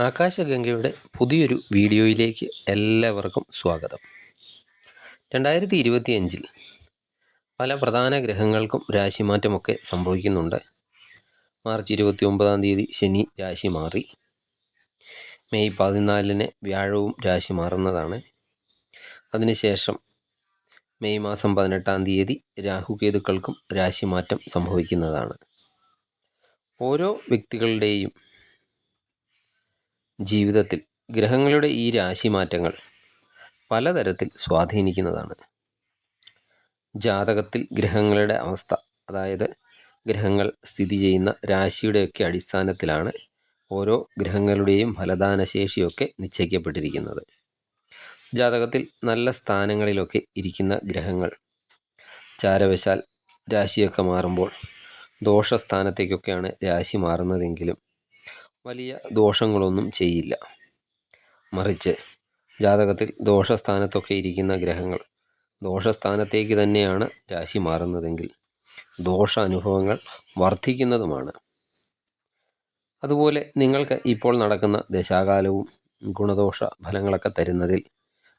ആകാശഗംഗയുടെ പുതിയൊരു വീഡിയോയിലേക്ക് എല്ലാവർക്കും സ്വാഗതം. രണ്ടായിരത്തി ഇരുപത്തിയഞ്ചിൽ പല പ്രധാന ഗ്രഹങ്ങൾക്കും രാശിമാറ്റമൊക്കെ സംഭവിക്കുന്നുണ്ട്. മാർച്ച് ഇരുപത്തി ഒമ്പതാം തീയതി ശനി രാശി മാറി. മെയ് പതിനാലിന് വ്യാഴവും രാശി മാറുന്നതാണ്. അതിനുശേഷം മെയ് മാസം പതിനെട്ടാം തീയതി രാഹുകേതുക്കൾക്കും രാശിമാറ്റം സംഭവിക്കുന്നതാണ്. ഓരോ വ്യക്തികളുടെയും ജീവിതത്തിൽ ഗ്രഹങ്ങളുടെ ഈ രാശിമാറ്റങ്ങൾ പലതരത്തിൽ സ്വാധീനിക്കുന്നതാണ്. ജാതകത്തിൽ ഗ്രഹങ്ങളുടെ അവസ്ഥ അതായത് ഗ്രഹങ്ങൾ സ്ഥിതി ചെയ്യുന്ന രാശിയുടെയൊക്കെ അടിസ്ഥാനത്തിലാണ് ഓരോ ഗ്രഹങ്ങളുടെയും ഫലദാനശേഷിയൊക്കെ നിശ്ചയിക്കപ്പെട്ടിരിക്കുന്നത്. ജാതകത്തിൽ നല്ല സ്ഥാനങ്ങളിലൊക്കെ ഇരിക്കുന്ന ഗ്രഹങ്ങൾ ചാരവശാൽ രാശിയൊക്കെ മാറുമ്പോൾ ദോഷസ്ഥാനത്തേക്കൊക്കെയാണ് രാശി മാറുന്നതെങ്കിലും വലിയ ദോഷങ്ങളൊന്നും ചെയ്യില്ല. മറിച്ച് ജാതകത്തിൽ ദോഷസ്ഥാനത്തൊക്കെ ഇരിക്കുന്ന ഗ്രഹങ്ങൾ ദോഷസ്ഥാനത്തേക്ക് തന്നെയാണ് രാശി മാറുന്നതെങ്കിൽ ദോഷ അനുഭവങ്ങൾ വർദ്ധിക്കുന്നതുമാണ് അതുപോലെ നിങ്ങൾക്ക് ഇപ്പോൾ നടക്കുന്ന ദശാകാലവും ഗുണദോഷ ഫലങ്ങളൊക്കെ തരുന്നതിൽ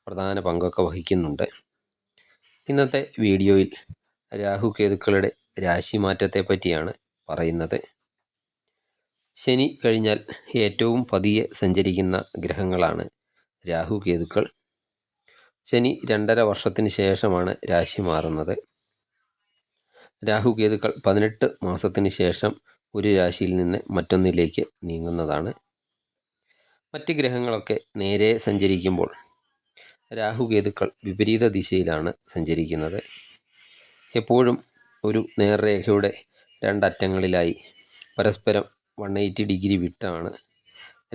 പ്രധാന പങ്കൊക്കെ വഹിക്കുന്നുണ്ട്. ഇന്നത്തെ വീഡിയോയിൽ രാഹു കേതുക്കളുടെ രാശിമാറ്റത്തെ പറ്റിയാണ് പറയുന്നത്. ശനി കഴിഞ്ഞാൽ ഏറ്റവും പതിയെ സഞ്ചരിക്കുന്ന ഗ്രഹങ്ങളാണ് രാഹു കേതുക്കൾ. ശനി രണ്ടര വർഷത്തിന് ശേഷമാണ് രാശി മാറുന്നത്. രാഹു കേതുക്കൾ പതിനെട്ട് മാസത്തിന് ശേഷം ഒരു രാശിയിൽ നിന്ന് മറ്റൊന്നിലേക്ക് നീങ്ങുന്നതാണ്. മറ്റ് ഗ്രഹങ്ങളൊക്കെ നേരെ സഞ്ചരിക്കുമ്പോൾ രാഹുകേതുക്കൾ വിപരീത ദിശയിലാണ് സഞ്ചരിക്കുന്നത്. എപ്പോഴും ഒരു നേർരേഖയുടെ രണ്ടറ്റങ്ങളിലായി പരസ്പരം വൺ എയ്റ്റി ഡിഗ്രി വിട്ടാണ്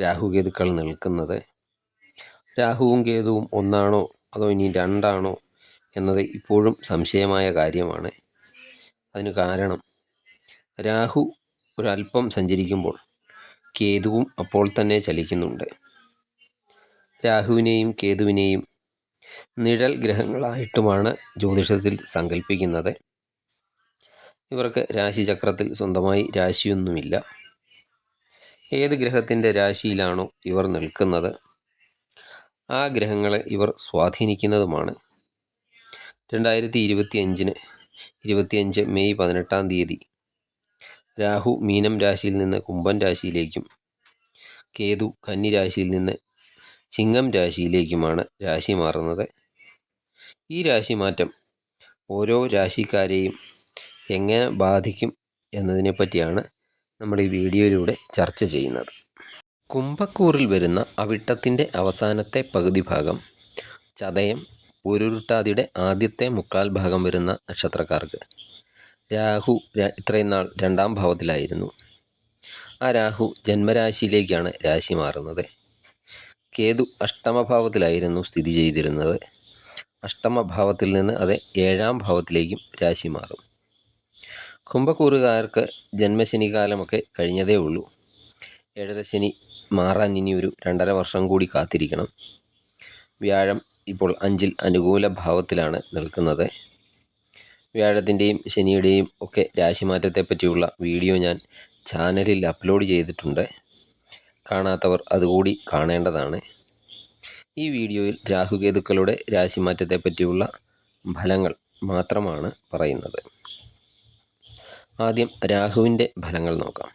രാഹുകേതുക്കൾ നിൽക്കുന്നത്. രാഹുവും കേതുവും ഒന്നാണോ അതോ ഇനി രണ്ടാണോ എന്നത് ഇപ്പോഴും സംശയമായ കാര്യമാണ്. അതിന് കാരണം രാഹു ഒരല്പം സഞ്ചരിക്കുമ്പോൾ കേതുവും അപ്പോൾ തന്നെ ചലിക്കുന്നുണ്ട്. രാഹുവിനെയും കേതുവിനെയും നിഴൽ ഗ്രഹങ്ങളായിട്ടുമാണ് ജ്യോതിഷത്തിൽ സങ്കല്പിക്കുന്നത് ഇവർക്ക് രാശിചക്രത്തിൽ സ്വന്തമായി രാശിയൊന്നുമില്ല. ഏത് ഗ്രഹത്തിന്റെ രാശിയിലാണോ ഇവർ നിൽക്കുന്നത്? ആ ഗ്രഹങ്ങളെ ഇവർ സ്വാധീനിക്കുന്നതുമാണ്. രണ്ടായിരത്തി ഇരുപത്തി അഞ്ചിന് ഇരുപത്തിയഞ്ച് മെയ് പതിനെട്ടാം തീയതി രാഹു മീനം രാശിയിൽ നിന്ന് കുംഭൻ രാശിയിലേക്കും കേതു കന്നി രാശിയിൽ നിന്ന് ചിങ്ങം രാശിയിലേക്കുമാണ് രാശി മാറുന്നത്. ഈ രാശി മാറ്റം ഓരോ രാശിക്കാരെയും എങ്ങനെ ബാധിക്കും എന്നതിനെ പറ്റിയാണ് നമ്മൾ ഈ വീഡിയോയിലൂടെ ചർച്ച ചെയ്യുന്നത്. കുംഭക്കൂറിൽ വരുന്ന അവിട്ടത്തിന്റെ അവസാനത്തെ പകുതി ഭാഗം ചതയം പൊരുരുട്ടാതിയുടെ ആദ്യത്തെ മുക്കാൽ ഭാഗം വരുന്ന നക്ഷത്രക്കാർക്ക്. രാഹു ഇത്രയും നാൾ രണ്ടാം ഭാവത്തിലായിരുന്നു. ആ രാഹു ജന്മരാശിയിലേക്കാണ് രാശി മാറുന്നത്. കേതു അഷ്ടമഭാവത്തിലായിരുന്നു സ്ഥിതി ചെയ്തിരുന്നത്. അഷ്ടമഭാവത്തിൽ നിന്ന് അത് ഏഴാം ഭാവത്തിലേക്കും രാശി മാറും. കുംഭക്കൂറുകാർക്ക് ജന്മശനികാലമൊക്കെ കഴിഞ്ഞതേ ഉള്ളൂ. ഏഴരശനി മാറാൻ ഇനി ഒരു രണ്ടര വർഷം കൂടി കാത്തിരിക്കണം. വ്യാഴം ഇപ്പോൾ അഞ്ചിൽ അനുകൂല ഭാവത്തിലാണ് നിൽക്കുന്നത്. വ്യാഴത്തിന്റെയും ശനിയുടെയും ഒക്കെ രാശിമാറ്റത്തെ പറ്റിയുള്ള വീഡിയോ ഞാൻ ചാനലിൽ അപ്ലോഡ് ചെയ്തിട്ടുണ്ട്. കാണാത്തവർ അതുകൂടി കാണേണ്ടതാണ്. ഈ വീഡിയോയിൽ രാഹുകേതുക്കളുടെ രാശിമാറ്റത്തെ പറ്റിയുള്ള ഫലങ്ങൾ മാത്രമാണ് പറയുന്നത്. ആദ്യം രാഹുവിന്റെ ഫലങ്ങൾ നോക്കാം.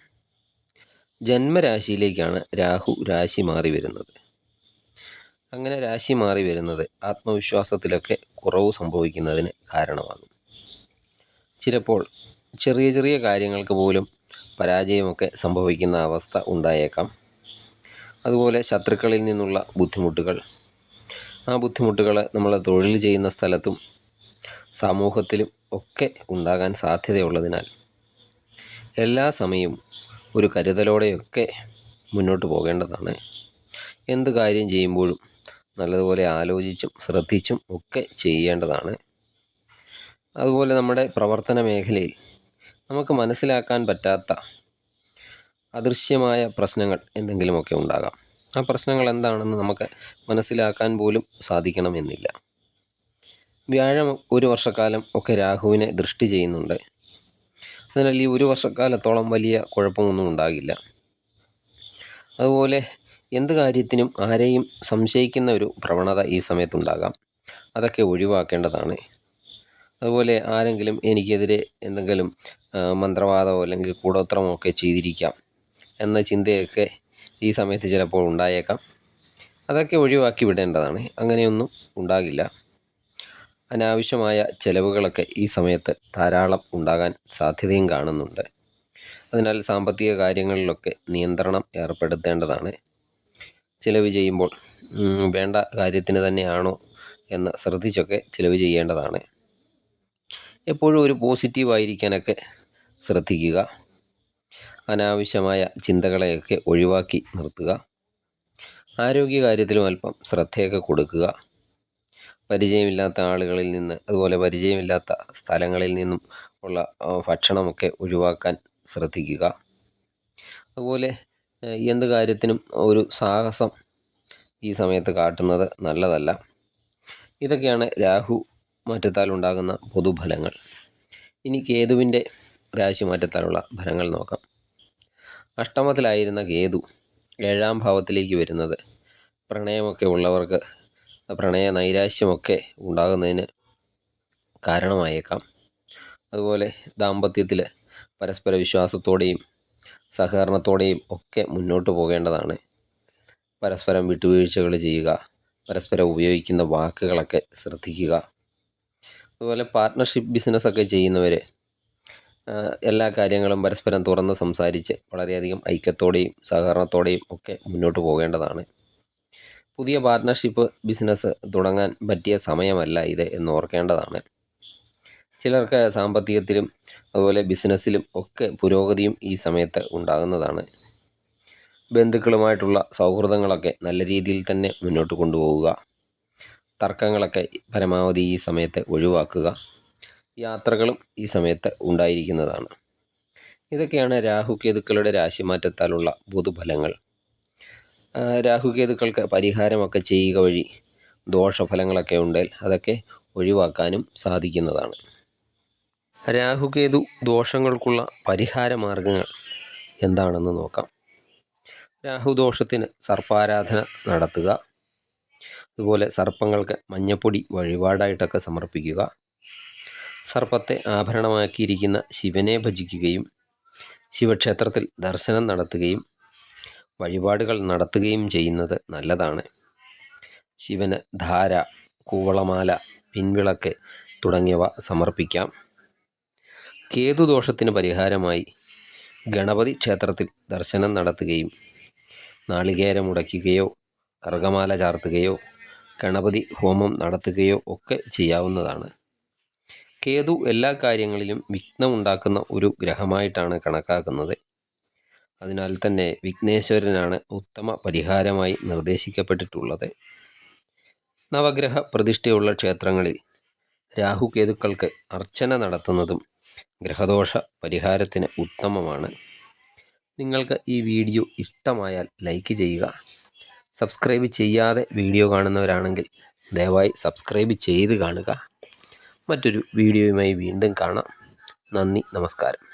ജന്മരാശിയിലേക്കാണ് രാഹു രാശി മാറി വരുന്നത്. അങ്ങനെ രാശി മാറി വരുന്നത് ആത്മവിശ്വാസത്തിലൊക്കെ കുറവ് സംഭവിക്കുന്നതിന് കാരണമാകും. ചിലപ്പോൾ ചെറിയ ചെറിയ കാര്യങ്ങൾക്ക് പോലും പരാജയമൊക്കെ സംഭവിക്കുന്ന അവസ്ഥ ഉണ്ടായേക്കാം. അതുപോലെ ശത്രുക്കളിൽ നിന്നുള്ള ബുദ്ധിമുട്ടുകൾ. ആ ബുദ്ധിമുട്ടുകൾ നമ്മൾ തൊഴിൽ ചെയ്യുന്ന സ്ഥലത്തും സമൂഹത്തിലും ഒക്കെ ഉണ്ടാകാൻ സാധ്യതയുള്ളതിനാൽ എല്ലാ സമയവും ഒരു കരുതലോടെയൊക്കെ മുന്നോട്ട് പോകേണ്ടതാണ്. എന്ത് കാര്യം ചെയ്യുമ്പോഴും നല്ലതുപോലെ ആലോചിച്ചും ശ്രദ്ധിച്ചും ഒക്കെ ചെയ്യേണ്ടതാണ്. അതുപോലെ നമ്മുടെ പ്രവർത്തന മേഖലയിൽ നമുക്ക് മനസ്സിലാക്കാൻ പറ്റാത്ത അദൃശ്യമായ പ്രശ്നങ്ങൾ എന്തെങ്കിലുമൊക്കെ ഉണ്ടാകാം. ആ പ്രശ്നങ്ങൾ എന്താണെന്ന് നമുക്ക് മനസ്സിലാക്കാൻ പോലും സാധിക്കണമെന്നില്ല. വ്യാഴം ഒരു വർഷക്കാലം ഒക്കെ രാഹുവിനെ ദൃഷ്ടി ചെയ്യുന്നുണ്ട്. അതിനാൽ ഈ ഒരു വർഷക്കാലത്തോളം വലിയ കുഴപ്പമൊന്നും ഉണ്ടാകില്ല. അതുപോലെ എന്ത് കാര്യത്തിനും ആരെയും സംശയിക്കുന്ന ഒരു പ്രവണത ഈ സമയത്തുണ്ടാകാം. അതൊക്കെ ഒഴിവാക്കേണ്ടതാണ്. അതുപോലെ ആരെങ്കിലും എനിക്കെതിരെ എന്തെങ്കിലും മന്ത്രവാദമോ അല്ലെങ്കിൽ കൂടോത്രമോ ഒക്കെ ചെയ്തിരിക്കാം എന്ന ചിന്തയൊക്കെ ഈ സമയത്ത് ചിലപ്പോൾ ഉണ്ടായേക്കാം. അതൊക്കെ ഒഴിവാക്കി വിടേണ്ടതാണ്. അങ്ങനെയൊന്നും ഉണ്ടാകില്ല. അനാവശ്യമായ ചെലവുകളൊക്കെ ഈ സമയത്ത് ധാരാളം ഉണ്ടാകാൻ സാധ്യതയും കാണുന്നുണ്ട്. അതിനാൽ സാമ്പത്തിക കാര്യങ്ങളിലൊക്കെ നിയന്ത്രണം ഏർപ്പെടുത്തേണ്ടതാണ്. ചിലവ് ചെയ്യുമ്പോൾ വേണ്ട കാര്യത്തിന് തന്നെയാണോ എന്ന് ശ്രദ്ധിച്ചൊക്കെ ചിലവ് ചെയ്യേണ്ടതാണ്. എപ്പോഴും ഒരു പോസിറ്റീവായിരിക്കാനൊക്കെ ശ്രദ്ധിക്കുക. അനാവശ്യമായ ചിന്തകളെയൊക്കെ ഒഴിവാക്കി നിർത്തുക. ആരോഗ്യകാര്യത്തിലും അല്പം ശ്രദ്ധയൊക്കെ കൊടുക്കുക. പരിചയമില്ലാത്ത ആളുകളിൽ നിന്ന് അതുപോലെ പരിചയമില്ലാത്ത സ്ഥലങ്ങളിൽ നിന്നും ഉള്ള ഭക്ഷണമൊക്കെ ഒഴിവാക്കാൻ ശ്രദ്ധിക്കുക. അതുപോലെ എന്ത് കാര്യത്തിനും ഒരു സാഹസം ഈ സമയത്ത് കാട്ടുന്നത് നല്ലതല്ല. ഇതൊക്കെയാണ് രാഹു മാറ്റത്താൽ ഉണ്ടാകുന്ന പൊതുഫലങ്ങൾ. ഇനി കേതുവിന്റെ രാശി മാറ്റത്താലുള്ള ഫലങ്ങൾ നോക്കാം. അഷ്ടമത്തിലായിരുന്ന കേതു ഏഴാം ഭാവത്തിലേക്ക് വരുന്നത്. പ്രണയമൊക്കെ ഉള്ളവർക്ക് പ്രണയ നൈരാശ്യമൊക്കെ ഉണ്ടാകുന്നതിന് കാരണമായേക്കാം. അതുപോലെ ദാമ്പത്യത്തിൽ പരസ്പര വിശ്വാസത്തോടെയും സഹകരണത്തോടെയും ഒക്കെ മുന്നോട്ട് പോകേണ്ടതാണ്. പരസ്പരം വിട്ടുവീഴ്ചകൾ ചെയ്യുക പരസ്പരം ഉപയോഗിക്കുന്ന വാക്കുകളൊക്കെ ശ്രദ്ധിക്കുക. അതുപോലെ പാർട്ട്ണർഷിപ്പ് ബിസിനസ്സൊക്കെ ചെയ്യുന്നവർ എല്ലാ കാര്യങ്ങളും പരസ്പരം തുറന്ന് സംസാരിച്ച് വളരെയധികം ഐക്യത്തോടെയും സഹകരണത്തോടെയും ഒക്കെ മുന്നോട്ട് പോകേണ്ടതാണ്. പുതിയ പാർട്ട്ണർഷിപ്പ് ബിസിനസ് തുടങ്ങാൻ പറ്റിയ സമയമല്ല ഇത് എന്ന് ഓർക്കേണ്ടതാണ്. ചിലർക്ക് സാമ്പത്തികത്തിലും അതുപോലെ ബിസിനസ്സിലും ഒക്കെ പുരോഗതിയും ഈ സമയത്ത് ഉണ്ടാകുന്നതാണ്. ബന്ധുക്കളുമായിട്ടുള്ള സൗഹൃദങ്ങളൊക്കെ നല്ല രീതിയിൽ തന്നെ മുന്നോട്ട് കൊണ്ടുപോവുക. തർക്കങ്ങളൊക്കെ പരമാവധി ഈ സമയത്ത് ഒഴിവാക്കുക. യാത്രകളും ഈ സമയത്ത് ഉണ്ടായിരിക്കുന്നതാണ്. ഇതൊക്കെയാണ് രാഹുകേതുക്കളുടെ രാശിമാറ്റത്താലുള്ള പൊതുഫലങ്ങൾ. രാഹുകേതുക്കൾക്ക് പരിഹാരമൊക്കെ ചെയ്യുക വഴി ദോഷഫലങ്ങളൊക്കെ ഉണ്ടെങ്കിൽ അതൊക്കെ ഒഴിവാക്കാനും സാധിക്കുന്നതാണ്. രാഹുകേതു ദോഷങ്ങൾക്കുള്ള പരിഹാര മാർഗങ്ങൾ എന്താണെന്ന് നോക്കാം. രാഹുദോഷത്തിന് സർപ്പാരാധന നടത്തുക. അതുപോലെ സർപ്പങ്ങൾക്ക് മഞ്ഞപ്പൊടി വഴിപാടായിട്ടൊക്കെ സമർപ്പിക്കുക. സർപ്പത്തെ ആഭരണമാക്കിയിരിക്കുന്ന ശിവനെ ഭജിക്കുകയും ശിവക്ഷേത്രത്തിൽ ദർശനം നടത്തുകയും വഴിപാടുകൾ നടത്തുകയും ചെയ്യുന്നത് നല്ലതാണ്. ശിവന് ധാര കൂവളമാല പിൻവിളക്ക് തുടങ്ങിയവ സമർപ്പിക്കാം. കേതുദോഷത്തിന് പരിഹാരമായി ഗണപതി ക്ഷേത്രത്തിൽ ദർശനം നടത്തുകയും നാളികേരം ഉടയ്ക്കുകയോ കർഗമാല ചാർത്തുകയോ ഗണപതി ഹോമം നടത്തുകയോ ഒക്കെ ചെയ്യാവുന്നതാണ്. കേതു എല്ലാ കാര്യങ്ങളിലും വിഘ്നമുണ്ടാക്കുന്ന ഒരു ഗ്രഹമായിട്ടാണ് കണക്കാക്കുന്നത്. അതിനാൽ തന്നെ വിഘ്നേശ്വരനാണ് ഉത്തമ പരിഹാരമായി നിർദ്ദേശിക്കപ്പെട്ടിട്ടുള്ളത്. നവഗ്രഹ പ്രതിഷ്ഠയുള്ള ക്ഷേത്രങ്ങളിൽ രാഹുകേതുക്കൾക്ക് അർച്ചന നടത്തുന്നതും ഗ്രഹദോഷ പരിഹാരത്തിന് ഉത്തമമാണ്. നിങ്ങൾക്ക് ഈ വീഡിയോ ഇഷ്ടമായാൽ ലൈക്ക് ചെയ്യുക. സബ്സ്ക്രൈബ് ചെയ്യാതെ വീഡിയോ കാണുന്നവരാണെങ്കിൽ ദയവായി സബ്സ്ക്രൈബ് ചെയ്ത് കാണുക. മറ്റൊരു വീഡിയോയുമായി വീണ്ടും കാണാം. നന്ദി നമസ്കാരം.